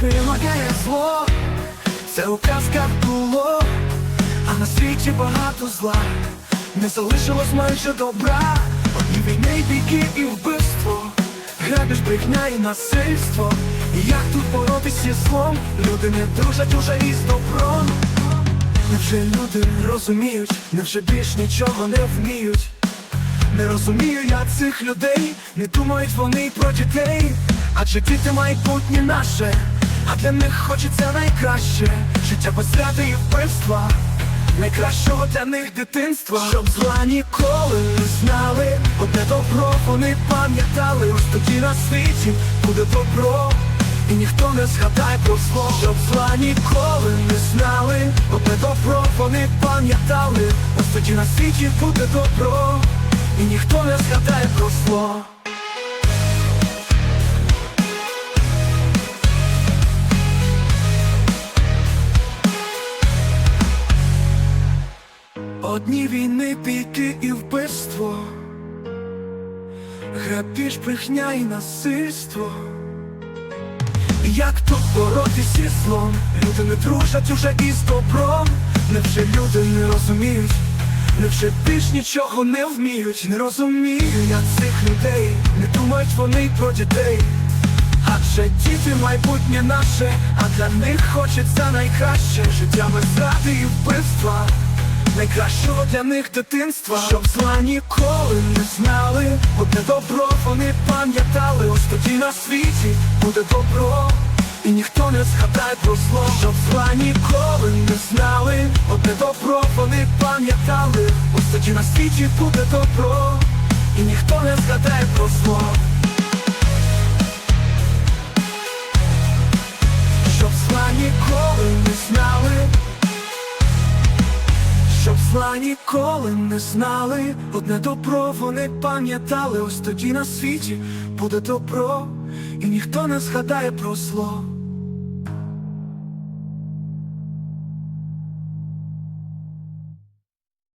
перемагає зло, це у казках було, а на світі багато зла, не залишилось майже добра, одні війни, біки і вбивство, грабіж, брехня і насильство. І як тут боротися злом, люди не дружать уже із добром. Невже люди розуміють, невже більш нічого не вміють? Не розумію я цих людей, не думають вони про дітей, адже діти майбутнє наше, а для них хочеться найкраще. Життя без і вбивства, найкращого для них дитинства, щоб зла ніколи не знали, одне добро вони пам'ятали, ось тоді на світі буде добро. І ніхто не згадає про зло, щоб зла ніколи не знали, одне добро вони пам'ятали, ось тоді на світі буде добро, і ніхто не згадає про зло. Одні війни, піки і вбивство, грабіж, брехня і насильство. Як тут боротися зі злом? Люди не дружать уже із добром. Невже люди не розуміють? Невже більш нічого не вміють? Не розумію я цих людей, не думають вони про дітей. Адже діти майбутнє наше, а для них хочеться найкраще життя без зради і вбивства. Найкращого для них дитинства, щоб зла ніколи не знали, одне добро вони пам'ятали, ось тоді на світі буде добро, і ніхто не згадає про зло, щоб зла ніколи не знали, одне добро вони пам'ятали, ось тоді на світі буде добро, і ніхто не згадає про зло. Зла ніколи не знали, одне добро вони пам'ятали, ось тоді на світі буде добро, і ніхто не згадає про зло.